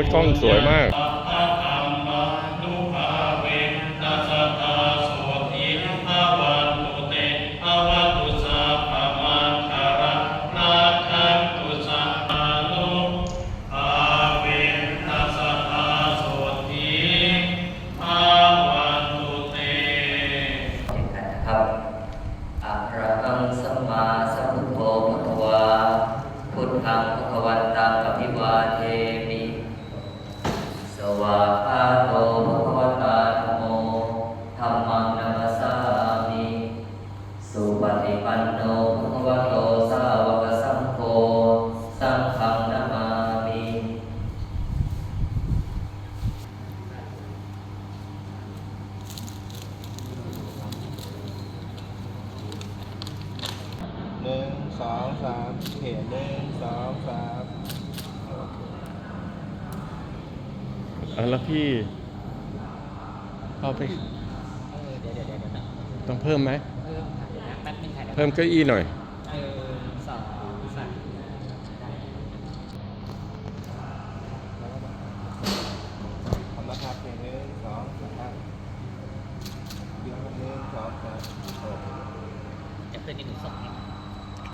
ยกล้องสวยมากนะครับอะระหังสัมมาสัมพุทโธพุทธวาพุทธังภคะวันตังอภิวาเท วากขาโตภคะวตาธัมโมธัมมังนัมสสามิสุปฏิปันโนภคะวะโตสาวกสังโฆสังฆนามามิหนึ่งสองสามเขียนหนึ่งสองสาม อะแล้วพี่เอาไปเออเดี๋ยวเดี๋ยวเดี๋ยวเดี๋ยวต้องเพิ่มไหม เพิ่มค่ะเดี๋ยวนะแป๊บนึงค่ะดี๋ยวเพิ่มเก้าอี้หน่อย เออสองสามทำนะครับเขียนหนึ่งสองสามยืนหนึ่งสองสามโอเคเดี๋ยวคืนนี้หนูส่งให้